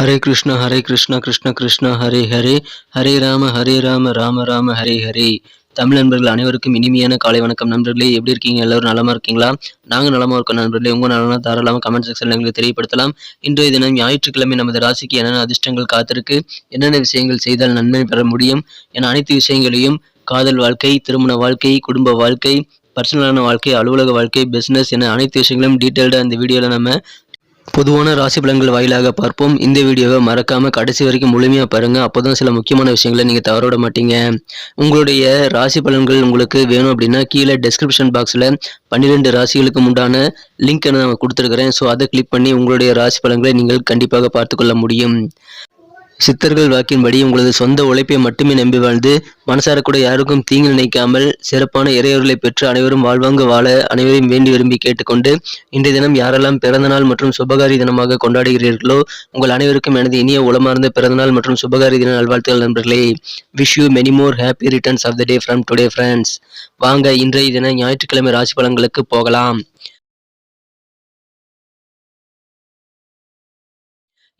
ஹரே கிருஷ்ண ஹரே கிருஷ்ண கிருஷ்ண கிருஷ்ண ஹரே ஹரே. ஹரே ராம ஹரே ராம ராம ராம ஹரே ஹரே. தமிழ் நண்பர்கள் அனைவருக்கும் இனிமையான காலை வணக்கம். நண்பர்களே எப்படி இருக்கீங்க? எல்லாரும் நலமா இருக்கீங்களா? நாங்கள் நலமா இருக்கோம் நண்பர்களே. உங்க நலனா தாராளமாக கமெண்ட் செக்ஷன்ல எங்களுக்கு தெரியப்படுத்தலாம். இன்றைய தினம் ஞாயிற்றுக்கிழமை நமது ராசிக்கு என்னென்ன அதிர்ஷ்டங்கள் காத்திருக்கு என்னென்ன விஷயங்கள் செய்தால் நன்மை பெற முடியும் என அனைத்து விஷயங்களையும் காதல் வாழ்க்கை திருமண வாழ்க்கை குடும்ப வாழ்க்கை பர்சனலான வாழ்க்கை அலுவலக வாழ்க்கை பிஸ்னஸ் என அனைத்து விஷயங்களும் டீட்டெயில்டாக இந்த வீடியோவில் நம்ம பொதுவான ராசி பலன்கள் வாயிலாக பார்ப்போம். இந்த வீடியோவை மறக்காம கடைசி வரைக்கும் முழுமையா பாருங்க. அப்போதான் சில முக்கியமான விஷயங்களை நீங்க தவறவிட மாட்டீங்க. உங்களுடைய ராசி பலன்கள் உங்களுக்கு வேணும் அப்படின்னா கீழே டெஸ்கிரிப்ஷன் பாக்ஸ்ல பன்னிரெண்டு ராசிகளுக்கு உண்டான லிங்க் நான் கொடுத்துருக்கிறேன். ஸோ அதை கிளிக் பண்ணி உங்களுடைய ராசி பலன்களை நீங்கள் கண்டிப்பாக பார்த்துக்கொள்ள முடியும். சித்தர்கள் வாக்கின்படி உங்களது சொந்த உழைப்பை மட்டுமே நம்பி வாழ்ந்து மனசார கூட யாருக்கும் தீங்கு நினைக்காமல் சிறப்பான இறையொருளை பெற்று அனைவரும் வாழ்வாங்க வாழ அனைவரையும் வேண்டி விரும்பி கேட்டுக்கொண்டு இன்றைய தினம் யாரெல்லாம் பிறந்தநாள் மற்றும் சுபகாரி தினமாக கொண்டாடுகிறீர்களோ உங்கள் அனைவருக்கும் எனது இனிய உளமார்ந்த பிறந்தநாள் மற்றும் சுபகாரி தின நல்வாழ்த்துகள் நண்பர்களே. Wish you many more happy returns of the day from today friends வாங்க இன்றைய தினம் ஞாயிற்றுக்கிழமை ராசி பலன்களுக்கு போகலாம்.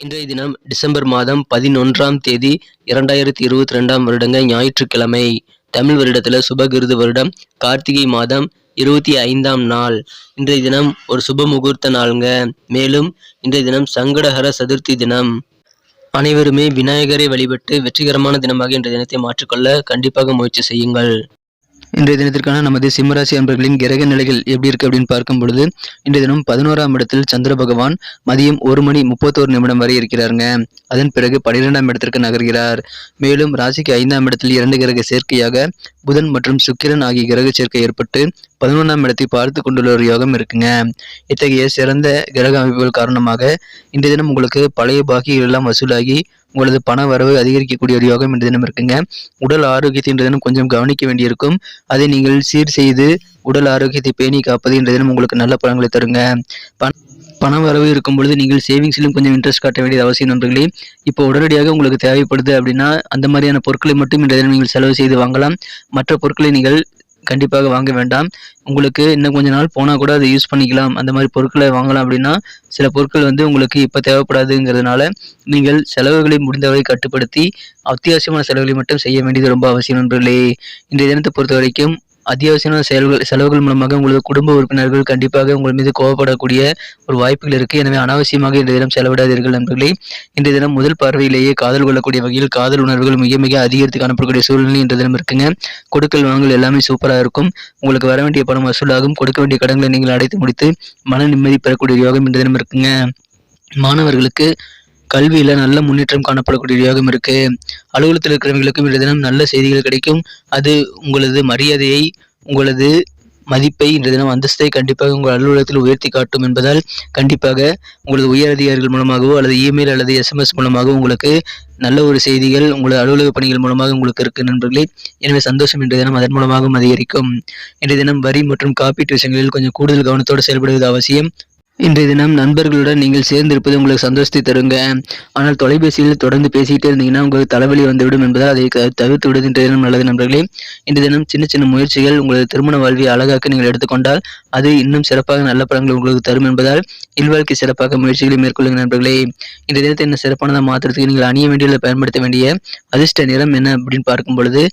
இன்றைய தினம் டிசம்பர் மாதம் பதினொன்றாம் தேதி இரண்டாயிரத்தி இருபத்தி ரெண்டாம் வருடங்க ஞாயிற்றுக்கிழமை. தமிழ் வருடத்தில் சுபகிருது வருடம் கார்த்திகை மாதம் இருபத்தி ஐந்தாம் நாள். இன்றைய தினம் ஒரு சுப முகூர்த்த நாளுங்க. மேலும் இன்றைய தினம் சங்கடஹர சதுர்த்தி தினம். அனைவருமே விநாயகரை வழிபட்டு வெற்றிகரமான தினமாக இன்றைய தினத்தை மாற்றிக்கொள்ள கண்டிப்பாக முயற்சி செய்யுங்கள். இன்றைய தினத்திற்கான நமது சிம்மராசி அன்பர்களின் கிரக நிலைகள் எப்படி இருக்கு அப்படின்னு பார்க்கும் பொழுது இன்றைய தினம் பதினோராம் இடத்தில் சந்திர பகவான் மதியம் ஒரு மணி முப்பத்தோரு நிமிடம் வரை இருக்கிறாருங்க. அதன் பிறகு பனிரெண்டாம் இடத்திற்கு நகர்கிறார். மேலும் ராசிக்கு ஐந்தாம் இடத்தில் இரண்டு கிரக சேர்க்கையாக புதன் மற்றும் சுக்கிரன் ஆகிய கிரக சேர்க்கை ஏற்பட்டு பதினொன்றாம் இடத்தை பார்த்து கொண்டுள்ள ஒரு யோகம் இருக்குங்க. இத்தகைய சிறந்த கிரக அமைப்புகள் காரணமாக இன்றைய தினம் உங்களுக்கு பழைய பாக்கிகள் எல்லாம் வசூலாகி உங்களது பண வரவு அதிகரிக்கக்கூடிய ஒரு யோகம் இன்று தினம் இருக்குங்க. உடல் ஆரோக்கியத்தை இன்று தினம் கொஞ்சம் கவனிக்க வேண்டியிருக்கும். அதை நீங்கள் சீர் செய்து உடல் ஆரோக்கியத்தை பேணி காப்பது இன்று தினம் உங்களுக்கு நல்ல பலன்களை தருங்க. பண வரவு இருக்கும் பொழுது நீங்கள் சேவிங்ஸ்லையும் கொஞ்சம் இன்ட்ரெஸ்ட் காட்ட வேண்டியது அவசியம் நண்பர்களே. இப்போ உடனடியாக உங்களுக்கு தேவைப்படுது அப்படின்னா அந்த மாதிரியான பொருட்களை மட்டும் இன்றைய தினம் நீங்கள் செலவு செய்து வாங்கலாம். மற்ற பொருட்களை நீங்கள் கண்டிப்பாக வாங்க வேண்டாம். உங்களுக்கு இன்னும் கொஞ்ச நாள் போனால் கூட அதை யூஸ் பண்ணிக்கலாம். அந்த மாதிரி பொருட்களை வாங்கலாம் அப்படின்னா சில பொருட்கள் வந்து உங்களுக்கு இப்போ தேவைப்படாதுங்கிறதுனால நீங்கள் செலவுகளை முடிந்தவரை கட்டுப்படுத்தி அத்தியாவசியமான செலவுகளை மட்டும் செய்ய வேண்டியது ரொம்ப அவசியம் நண்பர்களே. இன்றைய தினத்தை பொறுத்த வரைக்கும் அத்தியாவசியமான செயல்கள் செலவுகள் மூலமாக உங்களது குடும்ப உறுப்பினர்கள் கண்டிப்பாக உங்கள் மீது கோவப்படக்கூடிய ஒரு வாய்ப்புகள் இருக்கு. எனவே அனாவசியமாக இந்த தினம் செலவிடாதீர்கள் நண்பர்களே. இந்த தினம் முதல் பார்வையிலேயே காதல் கொள்ளக்கூடிய வகையில் காதல் உணர்வுகள் மிக மிக அதிகரித்து காணப்படக்கூடிய சூழ்நிலை இந்த தினம் இருக்குங்க. கொடுக்கல் வாங்கல் எல்லாமே சூப்பராக இருக்கும். உங்களுக்கு வர வேண்டிய பணம் வசூலாகும். கொடுக்க வேண்டிய கடன்களை நீங்கள் அடைத்து முடித்து மன நிம்மதி பெறக்கூடிய யோகம் இந்த தினம் இருக்குங்க. மாணவர்களுக்கு கல்வியில் நல்ல முன்னேற்றம் காணப்படக்கூடிய யோகம் இருக்குது அலுவலகத்தில் இருக்கிறவங்களுக்கும் இன்றைய தினம் நல்ல செய்திகள் கிடைக்கும். அது உங்களது மரியாதையை உங்களது மதிப்பை இன்றைய தினம் அந்தஸ்தை கண்டிப்பாக உங்கள் அலுவலகத்தில் உயர்த்தி காட்டும் என்பதால் கண்டிப்பாக உங்களது உயர் அதிகாரிகள் மூலமாகவோ அல்லது இமெயில் அல்லது எஸ்எம்எஸ் மூலமாகவோ உங்களுக்கு நல்ல ஒரு செய்திகள் உங்களது அலுவலக பணிகள் மூலமாக உங்களுக்கு இருக்கு நண்பர்களே. எனவே சந்தோஷம் இன்றைய தினம் அதன் மூலமாகவும் அதிகரிக்கும். இன்றைய தினம் வரி மற்றும் காப்பீட்டு விஷயங்களில் கொஞ்சம் கூடுதல் கவனத்தோடு செயல்படுவது அவசியம். இன்றைய தினம் நண்பர்களுடன் நீங்கள் சேர்ந்திருப்பது உங்களுக்கு சந்தோஷத்தை தருங்க. ஆனால் தொலைபேசியில் தொடர்ந்து பேசிக்கிட்டே இருந்தீங்கன்னா உங்களுக்கு தலைவலி வந்துவிடும் என்பதால் அதை தவிர்த்து விடுவது இன்றைய தினம் நல்லது நண்பர்களே. இன்றைய தினம் சின்ன சின்ன முயற்சிகள் உங்களது திருமண வாழ்வை அழகாக்க நீங்கள் எடுத்துக்கொண்டால் அது இன்னும் சிறப்பாக நல்ல பலன்கள் உங்களுக்கு தரும் என்பதால் இல்வாழ்க்கை சிறப்பாக முயற்சிகளை மேற்கொள்ளுங்க நண்பர்களே. இன்றைய தினத்தை என்ன சிறப்பானதாக மாற்றுறதுக்கு நீங்கள் அணிய வேண்டிய பயன்படுத்த வேண்டிய அதிர்ஷ்ட நிறம் என்ன அப்படின்னு பார்க்கும் பொழுது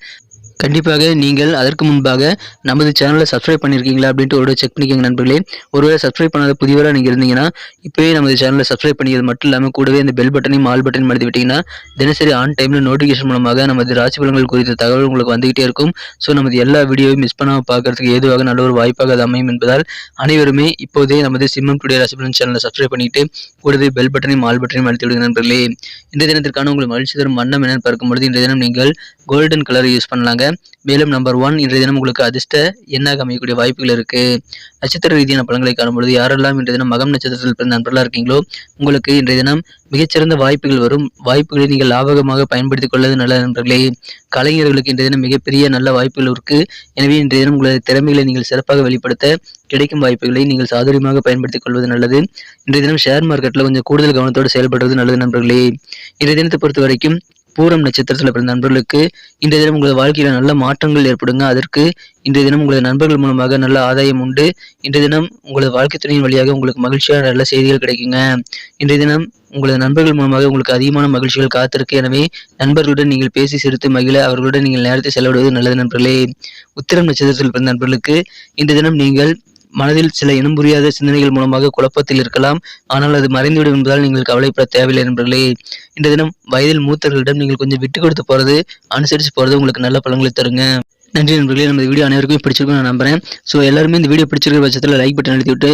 கண்டிப்பாக நீங்கள் அதற்கு முன்பாக நமது சேனலை சப்ஸ்கிரைப் பண்ணியிருக்கீங்களா அப்படின்ட்டு ஒரு செக் பண்ணிக்கோங்க நண்பர்களே. ஒருவேளை சப்ஸ்கிரைப் பண்ணாத புதியவராக நீங்கள் இருந்தீங்கன்னா இப்போயே நமது சேனலை சப்ஸ்கிரைப் பண்ணியது மட்டும் இல்லாமல் கூடவே இந்த பெல் பட்டனையும் ஆல் பட்டனையும் அழுத்தி விட்டீங்கன்னா தினசரி ஆன் டைமில் நோட்டிஃபிகேஷன் மூலமாக நமது ராசி பலன்கள் குறித்த தகவல் உங்களுக்கு வந்துகிட்டே இருக்கும். ஸோ நமது எல்லா வீடியோவையும் மிஸ் பண்ணாமல் பார்க்கறதுக்கு ஏதுவாக நல்ல ஒரு வாய்ப்பாக அது அமையும் என்பதால் அனைவருமே இப்போதே நமது சிம்மம் டுடே ராசி பலன் சேனலை சப்ஸ்கிரைப் பண்ணிட்டு கூடவே பெல் பட்டனையும் ஆல் பட்டனையும் அழுத்தி விடுங்க நண்பர்களே. இந்த தினத்திற்கான உங்களுக்கு மகிழ்ச்சி தரும் வண்ணம் என்னன்னு பார்க்கும்பொழுது இன்றைய தினம் நீங்கள் கோல்டன் கலர் யூஸ் பண்ணலாங்க. மேலும் நம்பர் ஒன் இன்றைய தினம் உங்களுக்கு அதிர்ஷ்ட எண்ணாக அமையக்கூடிய வாய்ப்புகள் இருக்கு. நட்சத்திர ரீதியான பலன்களை காணும்பொழுது யாரெல்லாம் இன்றைய தினம் மகம் நட்சத்திரத்தில் பிறந்த நண்பர்களாக இருக்கீங்களோ உங்களுக்கு இன்றைய தினம் மிகச்சிறந்த வாய்ப்புகள் வரும். வாய்ப்புகளை நீங்கள் லாபகமாக பயன்படுத்திக் கொள்வது நல்ல நண்பர்களே. கலைஞர்களுக்கு இன்றைய தினம் மிகப்பெரிய நல்ல வாய்ப்புகள் இருக்கு. எனவே இன்றைய தினம் உங்களது திறமைகளை நீங்கள் சிறப்பாக வெளிப்படுத்த கிடைக்கும் வாய்ப்புகளை நீங்கள் சாதுரியமாக பயன்படுத்திக் கொள்வது நல்லது. இன்றைய தினம் ஷேர் மார்க்கெட்டில் கொஞ்சம் கூடுதல் கவனத்தோடு செயல்படுவது நல்லது நண்பர்களே. இன்றைய தினத்தை பொறுத்த வரைக்கும் பூரம் நட்சத்திரத்தில் பிறந்த நண்பர்களுக்கு இன்றைய தினம் உங்களது வாழ்க்கையில் நல்ல மாற்றங்கள் ஏற்படுங்க. அதற்கு இன்றைய தினம் உங்களது நண்பர்கள் மூலமாக நல்ல ஆதாயம் உண்டு. இன்றைய தினம் உங்களது வாழ்க்கை துணையின் வழியாக உங்களுக்கு மகிழ்ச்சியான நல்ல செய்திகள் கிடைக்குங்க. இன்றைய தினம் உங்களது நண்பர்கள் மூலமாக உங்களுக்கு அதிகமான மகிழ்ச்சிகள் காத்திருக்கு. எனவே நண்பர்களுடன் நீங்கள் பேசி சிரித்து மகிழ அவர்களுடன் நீங்கள் நேரத்தை செலவிடுவது நல்லது நண்பர்களே. உத்திரம் நட்சத்திரத்தில் பிறந்த நண்பர்களுக்கு இன்றைய தினம் நீங்கள் மனதில் சில இனம் புரியாத சிந்தனைகள் மூலமாக குழப்பத்தில் இருக்கலாம். ஆனால் அது மறைந்துவிடும் என்பதால் நீங்கள் கவலைப்பட தேவையில்லை நண்பர்களே. இந்த தினம் வயதில் மூத்தவர்களிடம் நீங்கள் கொஞ்சம் விட்டு கொடுத்து போறது அனுசரித்து போறது உங்களுக்கு நல்ல பலன்களை தருங்க. நன்றி நண்பர்களே. நம்ம வீடியோ அனைவருக்கும் பிடிச்சிருக்கும் நான் நம்புறேன். ஸோ எல்லாருமே இந்த வீடியோ பிடிச்சிருக்கிற பட்சத்தில் லைக் பட்டன் எழுதி விட்டு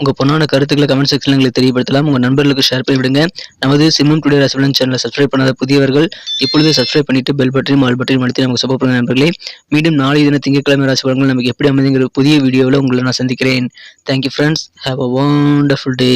உங்கள் பொண்ணான கருத்துக்களை கமெண்ட் செக்ஷனில் எங்களுக்கு தெரியப்படுத்தலாம். உங்கள் நண்பர்களுக்கு ஷேர் பண்ணி விடுங்க. நமது சிம்மன் டுடே ரசபலன் சேனலை சப்ஸ்கிரைப் பண்ணாத புதியவர்கள் இப்பொழுது சப்ஸ்கிரைப் பண்ணிட்டு பெல் பட்டனையும் ஆல் பட்டனையும் அழுத்தி நமக்கு சப்போர்ட் பண்ணுங்க நண்பர்களே. மீண்டும் நாளை தின திங்கட்கிழமை ராசிபலங்கள் நமக்கு எப்படி அமைதிங்கிற புதிய வீடியோவில் உங்களை நான் சந்திக்கிறேன். Thank you friends have a wonderful day